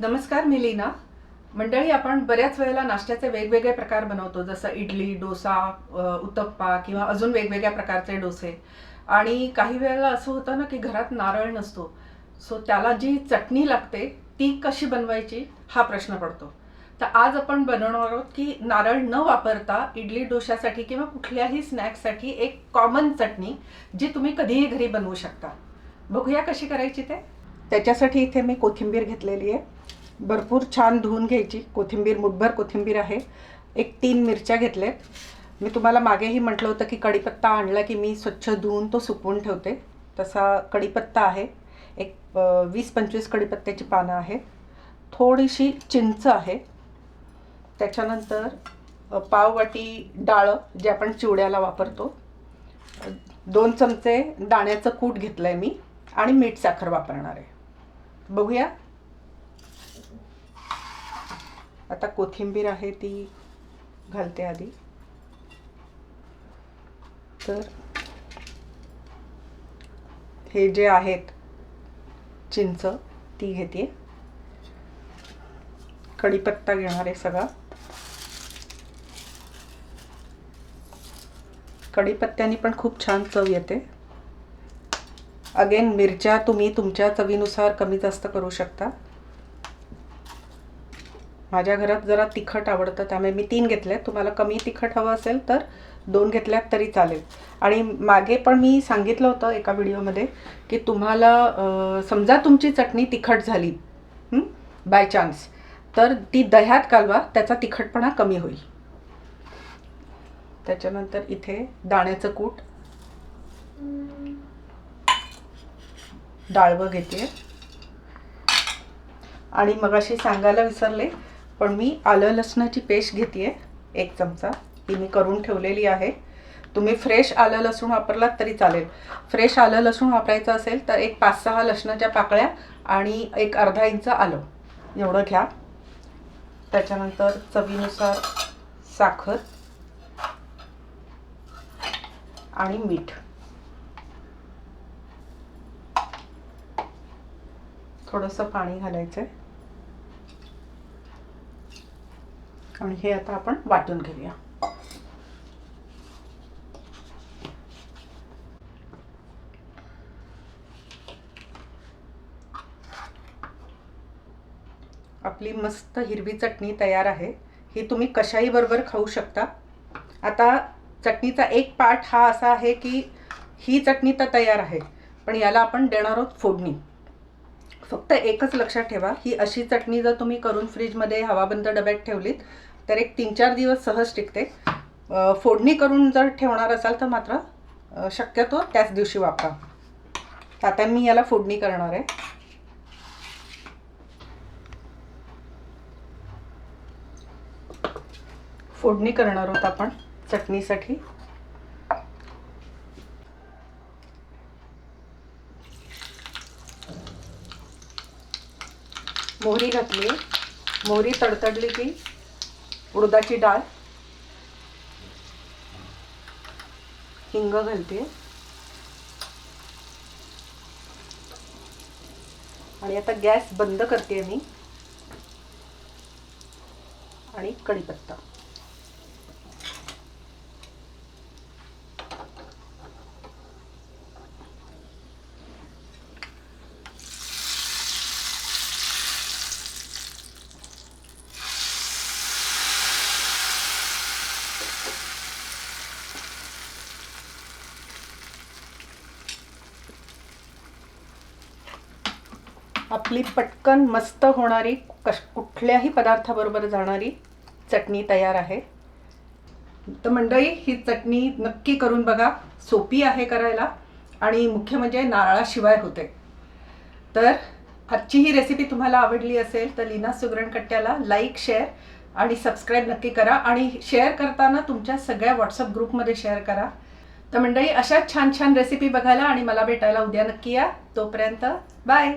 नमस्कार मी लीना. मंडळी आपण बऱ्याच वेळेला नाश्त्याचे वेगवेगळे प्रकार बनवतो जसं इडली डोसा उत्तप्पा किंवा अजून वेगवेगळ्या प्रकारचे डोसे. आणि काही वेळेला असं होतं ना की घरात नारळ नसतो. सो त्याला जी चटणी लागते ती कशी बनवायची हा प्रश्न पडतो. तर आज आपण बनवणार आहोत की नारळ न वापरता इडली डोशासाठी किंवा कुठल्याही स्नॅक्ससाठी एक कॉमन चटणी जी तुम्ही कधीही घरी बनवू शकता. बघूया कशी करायची ते. त्याच्यासाठी इथे मी कोथिंबीर घेतलेली आहे. भरपूर छान धुवून घ्यायची. कोथिंबीर मुठभर कोथिंबीर आहे. एक तीन मिरच्या घेतल्यात. मी तुम्हाला मागेही म्हटलं होतं की कढीपत्ता आणला की मी स्वच्छ धुवून तो सुकवून ठेवते. तसा कढीपत्ता आहे. एक वीस पंचवीस कढीपत्त्याची पानं आहे थोडीशी चिंच आहे. त्याच्यानंतर पाववाटी डाळं जे आपण चिवड्याला वापरतो. दोन चमचे दाण्याचं कूट घेतलं आहे मी आणि मीठ साखर वापरणार आहे. बघूया. आता कोथिंबीर आहे ती घालते आधी. तर हे जे आहेत चिंच ती घेते. कढीपत्ता घेणार आहे सगळा. कढीपत्त्याने पण खूप छान चव येते. अगेन मिरच्या तुम्ही तुमच्या चवीनुसार कमी जास्त करू शकता. माझ्या घरात जरा तिखट आवडतं त्यामुळे मी तीन घेतल्या. तुम्हाला कमी तिखट हवं असेल तर दोन घेतल्यात तरी चालेल. आणि मागे पण मी सांगितलं होतं एका व्हिडिओमध्ये की तुम्हाला समजा तुमची चटणी तिखट झाली बाय चान्स तर ती दह्यात कालवा त्याचा तिखटपणा कमी होईल. त्याच्यानंतर इथे दाण्याचं कूट. डाळवं घेते. आणि मगाशी सांगायला विसरले पण मी आलं लसणाची पेस्ट घेते एक चमचा. ती मी करून ठेवलेली आहे. तुम्ही फ्रेश आलं लसूण वापरलात तरी चालेल. फ्रेश आलं लसूण वापरायचं असेल तर एक पाच सहा लसणाच्या पाकळ्या आणि एक अर्धा इंच आलं. एवढं घ्या. त्याच्यानंतर चवीनुसार साखर आणि मीठ. थोडंसं पाणी घालायचं आहे आणि हे आता आपण वाटून घेऊया. आपली मस्त हिरवी चटणी तयार आहे. ही तुम्ही कशाही बरोबर खाऊ शकता. आता चटणीचा एक पार्ट हा असा आहे की ही चटणी तर तयार आहे पण याला आपण देणार आहोत फोडणी. फक्त एकच लक्षात ठेवा ही अशी चटणी जर तुम्ही करून फ्रीजमध्ये हवाबंद डब्यात ठेवलीत तर एक तीन चार दिवस सहज टिकते. फोडणी करून जर ठेवणार असाल तर मात्र शक्यतो त्याच दिवशी वापरा. तर आता मी याला फोडणी करणार आहे. फोडणी करणार आहोत आपण चटणीसाठी. मोहरी घातली. मोहरी तडतडली की उडदाची डाळ. हिंग घालते. आणि आता गॅस बंद करते मी. आणि कढीपत्ता. आपली पटकन मस्त होणारी कश कुठल्याही पदार्थाबरोबर जाणारी चटणी तयार आहे. तर मंडळी ही चटणी नक्की करून बघा. सोपी आहे करायला आणि मुख्य म्हणजे नारळाशिवाय होते. तर आजची ही रेसिपी तुम्हाला आवडली असेल तर लीना सुगरणकट्ट्याला लाईक शेअर आणि सबस्क्राईब नक्की करा आणि शेअर करताना तुमच्या सगळ्या व्हॉट्सअप ग्रुपमध्ये शेअर करा. तर मंडळी अशाच छान छान रेसिपी बघायला आणि मला भेटायला उद्या नक्की या. तोपर्यंत बाय